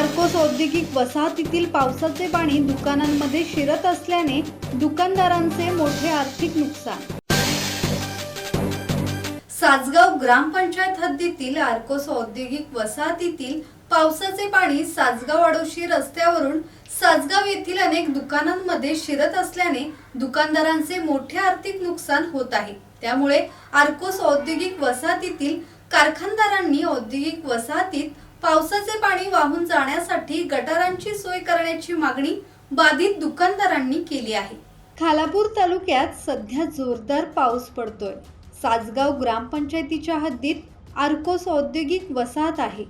Arccos औद्योगिक वसाहतीतील पावसाचे पाणी दुकानांमध्ये शिरत असल्याने दुकानदारांचे मोठे आर्थिक नुकसान. सासगाव ग्रामपंचायत हद्दीतील आर्कोस औद्योगिक वसाहतीतील पावसाचे पाणी सासगाव आडोशी रस्त्यावरून सासगाव येथील अनेक दुकानांमध्ये शिरत असल्याने दुकानदारांचे मोठे आर्थिक नुकसान होत आहे. त्यामुळे आर्कोस औद्योगिक वसाहतीतील कारखानदारांनी औद्योगिक वसाहतीत पावसाचे पाणी वाहून जाण्यासाठी गटारांची सोय करण्याची मागणी बाधित दुकानदारांनी केली आहे. खालापूर तालुक्यात सध्या जोरदार पाऊस पडतोय. सासगाव ग्रामपंचायतीच्या हद्दीत आर्कोस औद्योगिक वसाहत आहे.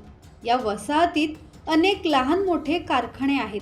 या वसाहतीत अनेक लहान मोठे कारखाने आहेत.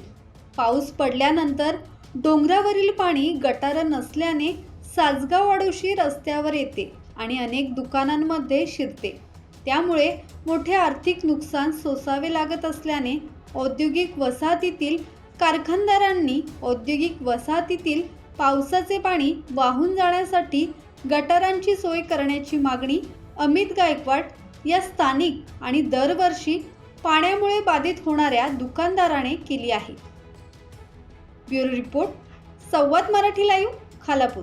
पाऊस पडल्यानंतर डोंगरावरील पाणी गटार नसल्याने सासगाव अडोशी रस्त्यावर येते आणि अनेक दुकानांमध्ये शिरते. त्यामुळे मोठे आर्थिक नुकसान सोसावे लागत असल्याने औद्योगिक वसाहतीतील कारखानदारांनी औद्योगिक वसाहतीतील पावसाचे पाणी वाहून जाण्यासाठी गटारांची सोय करण्याची मागणी अमित गायकवाड या स्थानिक आणि दरवर्षी पाण्यामुळे बाधित होणाऱ्या दुकानदाराने केली आहे. Bureau report Samvad Marathi live Khalapur.